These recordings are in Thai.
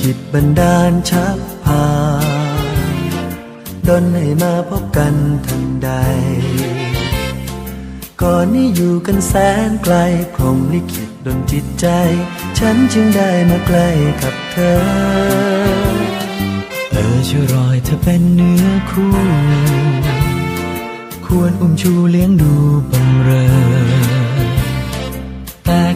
ขิตบันดาลชักพาดนให้มาพบกันทันใด ก่อนนี้อยู่กันแสนไกลพรมลิขิตดนจิตใจ ฉันจึงได้มาใกล้กับเธอ เออช่วยรอยเธอเป็นเนื้อคู่ ควรอุ้มชูเลี้ยงดูบังเรอ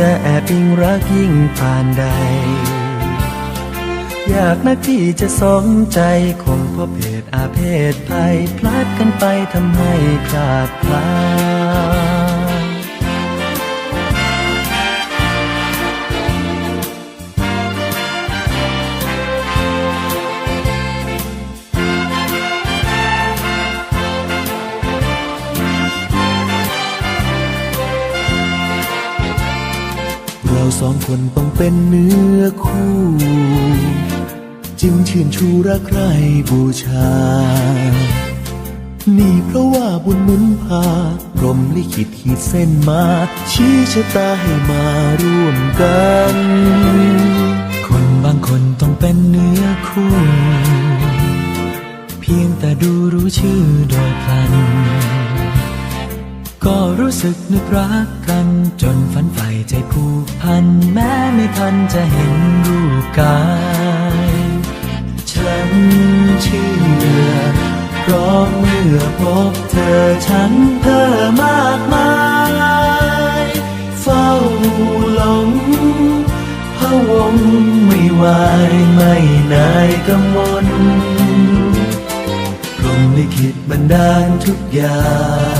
จะแอบอิงรักยิ่งผ่านใด อยากนักที่จะสมใจคงพบเพศอาเพศภัยพลาดกันไปทำให้พลาดพลาด เราสองคนต้องเป็นเนื้อคู่ จึงชื่นชูรักใครบูชา นี่เพราะว่าบุญหนุนพาพรมลิขิตขีดเส้นมา ชี้ชะตาให้มาร่วมกัน คนบางคนต้องเป็นเนื้อคู่ เพียงแต่ดูรู้ชื่อโดยพลัน ก็รู้สึกนึกรักกัน จนฝันใฝ่ใจผูกพัน แม้ไม่ทันจะเห็นรูปกาย ฉันเชื่อเพราะเมื่อพบเธอฉันเพ้อมากมาย เฝ้าหลงพะวงไม่ไหวไม่นายกังวลพรมลิขิตบันดาลทุกอย่าง